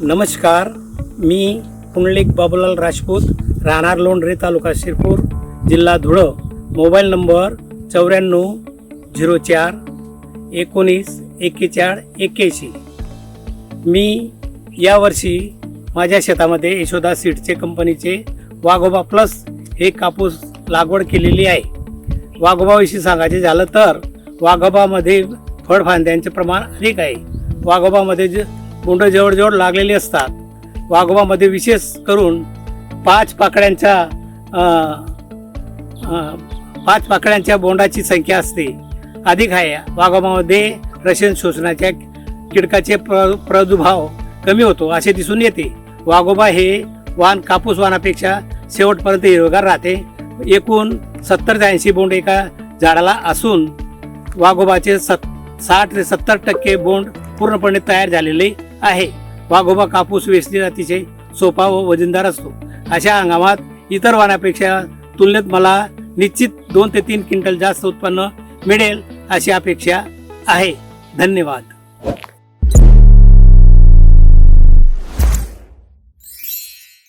नमस्कार मी पुंडलिक बाबूलाल राजपूत राहणार लोंढरे तालुका शिरपूर जिल्हा धुळं. मोबाईल नंबर चौऱ्याण्णव झिरो चार एकोणीस एक्केचाळीस एक्क्याऐंशी. मी यावर्षी माझ्या शेतामध्ये यशोदा सीडचे कंपनीचे वाघोबा प्लस हे कापूस लागवड केलेली आहे. वाघोबाविषयी सांगायचे झालं तर वाघोबामध्ये फळफांद्यांचे प्रमाण अधिक आहे. वाघोबामध्ये जे बोंड जवळजवळ लागलेली असतात. वाघोबामध्ये विशेष करून पाच पाकड्यांच्या पाच पाकड्यांच्या बोंडाची संख्या असते. अधिक आहे. वाघोबामध्ये रशियन शोषणाच्या किडकाचे प्र प्रादुर्भाव कमी होतो असे दिसून येते. वाघोबा हे वाण कापूस वाणापेक्षा शेवटपर्यंत हिरवगार राहते. एकूण सत्तर ते ऐंशी बोंड एका झाडाला असून वाघोबाचे सत साठ ते सत्तर टक्के बोंड पूर्णपणे तयार झालेले आहे. वाघोबा कापूस वेचणे अतिशय सोपा व वजनदार असतो. अशा हंगामात इतर वाणापेक्षा तुलनेत मला निश्चित दोन ते तीन क्विंटल जास्त उत्पन्न मिळेल अशी अपेक्षा आहे. धन्यवाद.